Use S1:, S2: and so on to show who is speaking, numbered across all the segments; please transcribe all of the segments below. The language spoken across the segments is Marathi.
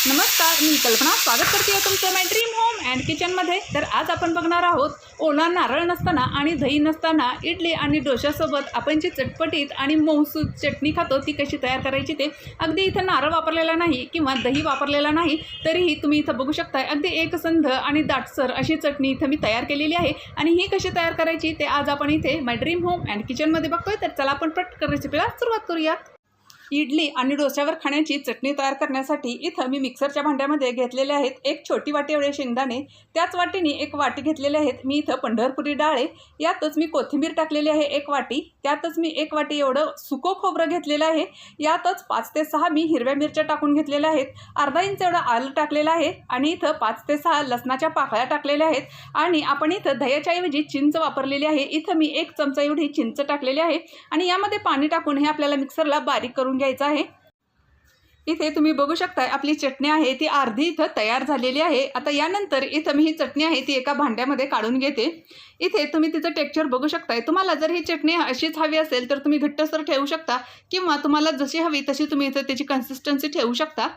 S1: नमस्कार मी कल्पना. स्वागत करते आहे तुमचं माय ड्रीम होम अँड किचनमध्ये तर आज आपण बघणार आहोत ओला नारळ नसताना आणि दही नसताना इडली आणि डोशासोबत आपण जी चटपटीत आणि मौसूद चटणी खातो ती कशी तयार करायची ते अगदी इथं नारळ वापरलेला नाही किंवा दही वापरलेला नाही तरीही तुम्ही इथं बघू शकताय. अगदी एकसंध आणि दाटसर अशी चटणी इथं मी तयार केलेली आहे आणि ही कशी तयार करायची ते आज आपण इथे माय ड्रीम होम अँड किचनमध्ये बघतोय. तर चला आपण पटकन रेसिपीला सुरुवात करूयात. इडली आणि डोस्यावर खाण्याची चटणी तयार करण्यासाठी इथं मी मिक्सरच्या भांड्यामध्ये घेतलेले आहेत एक छोटी वाटी एवढे शेंगदाणे. त्याच वाटीने एक वाटी घेतलेले आहेत मी इथं पंढरपुरी डाळ. आहे यातच मी कोथिंबीर टाकलेली आहे एक वाटी. त्यातच मी एक वाटी एवढं सुको खोबरं घेतलेलं आहे. यातच पाच ते सहा मी हिरव्या मिरच्या टाकून घेतलेल्या आहेत. अर्धा इंच एवढं आलं टाकलेलं आहे आणि इथं पाच ते सहा लसणाच्या पाकळ्या टाकलेल्या आहेत. आणि आपण इथं दह्याच्या ऐवजी चिंच वापरलेली आहे. इथं मी एक चमचा एवढी चिंच टाकलेली आहे. आणि यामध्ये पाणी टाकून हे आपल्याला मिक्सरला बारीक करून घ्यायचं आहे. इथे तुम्ही बघू शकताय आपली चटणी आहे ती अर्धी इथं तयार झालेली आहे. आता यानंतर इथं मी ही चटणी आहे ती एका भांड्यामध्ये काढून घेते. इथे तुम्ही तिचं टेक्स्चर बघू शकताय. तुम्हाला जर ही चटणी अशीच हवी असेल तर तुम्ही घट्टसर ठेवू शकता किंवा तुम्हाला जशी हवी तशी तुम्ही इथं त्याची कन्सिस्टन्सी ठेवू शकता.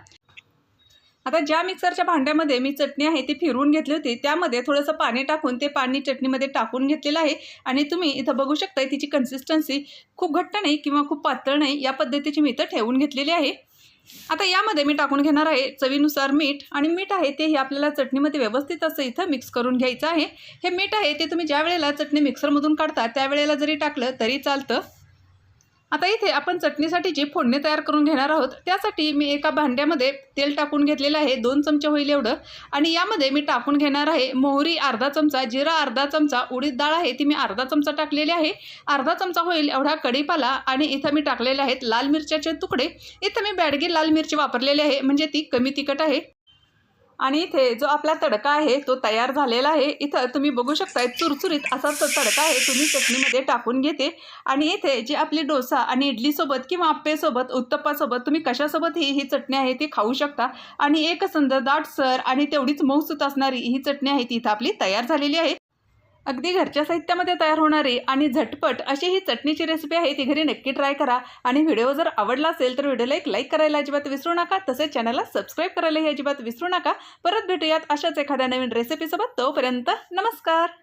S1: आता ज्या मिक्सरच्या भांड्यामध्ये मी चटणी आहे ती फिरवून घेतली होती त्यामध्ये थोडंसं पाणी टाकून ते पाणी चटणीमध्ये टाकून घेतलेलं आहे. आणि तुम्ही इथं बघू शकताय तिची कन्सिस्टन्सी खूप घट्ट नाही किंवा खूप पातळ नाही या पद्धतीची मी इथं ठेवून घेतलेली आहे. आता यामध्ये मी टाकून घेणार आहे चवीनुसार मीठ आणि मीठ आहे ते हे आपल्याला चटणीमध्ये व्यवस्थित असं इथं मिक्स करून घ्यायचं आहे. हे मीठ आहे ते तुम्ही ज्या वेळेला चटणी मिक्सरमधून काढता त्यावेळेला जरी टाकलं तरी चालतं. आता इथे आपण चटणीसाठी जी फोडणी तयार करून घेणार आहोत त्यासाठी मी एका भांड्यामध्ये तेल टाकून घेतलेलं आहे दोन चमचे होईल एवढं. आणि यामध्ये मी टाकून घेणार आहे मोहरी अर्धा चमचा जिरा अर्धा चमचा उडीद डाळ आहे ती मी अर्धा चमचा टाकलेली आहे. अर्धा चमचा होईल एवढा कढीपाला आणि इथं मी टाकलेले आहेत लाल मिरच्याचे तुकडे. इथं मी बॅडगी लाल मिरची वापरलेली आहे म्हणजे ती कमी तिखट आहे. आणि इथे जो आपला तडका आहे तो तयार झालेला आहे. इथं तुम्ही बघू शकताय चुरचुरीत असा तो तडका आहे तुम्ही चटणीमध्ये टाकून घेते. आणि इथे जी आपली डोसा आणि इडलीसोबत किंवा आप्पेसोबत उत्तप्पासोबत तुम्ही कशासोबत ही ही चटणी आहे ती खाऊ शकता. आणि एक दाट दाटसर आणि तेवढीच मऊसूत असणारी ही चटणी आहे ती इथं आपली तयार झालेली आहे. अगदी घरच्या साहित्यामध्ये तयार होणारी आणि झटपट अशी ही चटणीची रेसिपी आहे ती घरी नक्की ट्राय करा. आणि व्हिडिओ जर आवडला असेल तर व्हिडिओला एक लाईक करायला अजिबात विसरू नका तसेच चॅनलला सबस्क्राईब करायलाही अजिबात विसरू नका. परत भेटूयात अशाच एखाद्या नवीन रेसिपीसोबत तोपर्यंत नमस्कार!